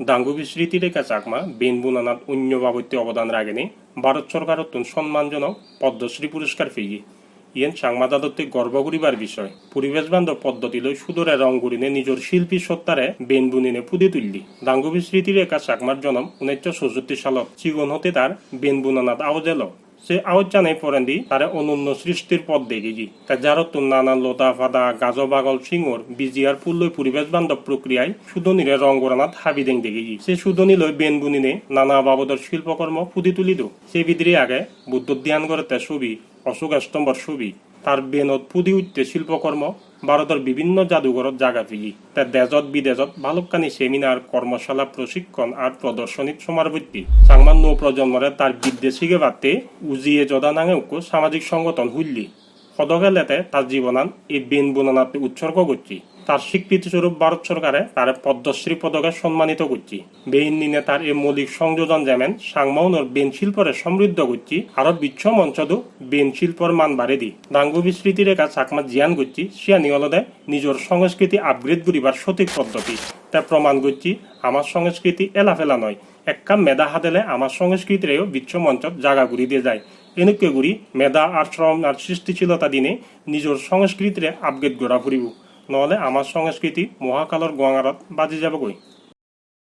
ডাঙ্গুবি স্মৃতিরেখা Chakma, Ben বুনানাথ অন্য বাবত্যে অবদান রাখেনি, ভারত সরকার অত্যন্ত সম্মানজনক পদ্মশ্রী পুরস্কার পেয়ে ইয়েন চাংমা দাদত্তে গর্ব করিবার বিষয় পরিবেশ বান্ধব পদ্ধতি লই সুদরে রং গুড়িনে নিজের শিল্পী সত্তারে বেনবুনিনে ফুদে তুললি। ডাঙ্গুবি স্মৃতিরেখা চাকমার জনম উনিশশো চৌষট্টি সালত চিগন হতে তার বেন বুনানাথ সে আওয়াজ জানাই পড়েন দি তারে অনন্য সৃষ্টির পথ দেখি জি তা যার তো নানা লতা ফাদা, গাজ বাগল সিঙ্গর বিজিয়ার পুল্লই পরিবেশ বান্ধব প্রক্রিয়ায় সুদনির রং গড়ানাত হাবি দেং দেখি জি সে সুদনি লই বেন বুনিনে নানা বাবদর শিল্পকর্ম ফুদি তুলি দো সে বিদ্রি আগে বুদ্ধ ধ্যান করতে ছবি, অশোক স্তম্ভর ছবি। তার বেনত পুদি উঠতে শিল্পকর্ম, ভারতের বিভিন্ন জাদুঘরত জাগা ফিলি তা দেশত, বিদেশত ভালুকানি সেমিনার, কর্মশালা, প্রশিক্ষণ আর প্ৰদৰ্শনীত সমারবর্তী সাংমান নৌ প্রজন্মরে তার বিদ্বেষীকে বাদে উজিয়ে জদা নাঙে উক্কো সামাজিক সংগঠন হুল্লি সদগেলেতে তার জীবনান এই বেন বুনানাতে উৎসর্গ করছি। তার স্বীকৃতি স্বরূপ ভারত সরকারে তার পদ্মশ্রী পদকে সম্মানিত করছি। বেইন নিনে তার এই মৌলিক সংযোজন যেমন সাংমাউনর বেন শিল্পরে সমৃদ্ধ করছি আরও বিশ্ব মঞ্চদু বেন শিল্পর মান বাড়ে দি। ডাঙ্গু বিস্মৃতি রেখা চাকমা জিয়ান করছি সিয়ানি অলদে নিজের সংস্কৃতি আপগ্রেড করিবার সঠিক পদ্ধতি। তা প্রমাণ করছি, আমার সংস্কৃতি এলাফেলা নয় এক কাম মেধা হাতেলে আমার সংস্কৃতিরেও বিশ্ব মঞ্চত জাগা ঘুরি দিয়ে যায়। এনেকে ঘুরি মেধা আর শ্রম আর সৃষ্টিশীলতা দিনে নিজের সংস্কৃতিরে আপগ্রেড গড়া ফুরিব নহলে আমার সংস্কৃতি মহাকালৰ গঙাৰত বাজি যাবগৈ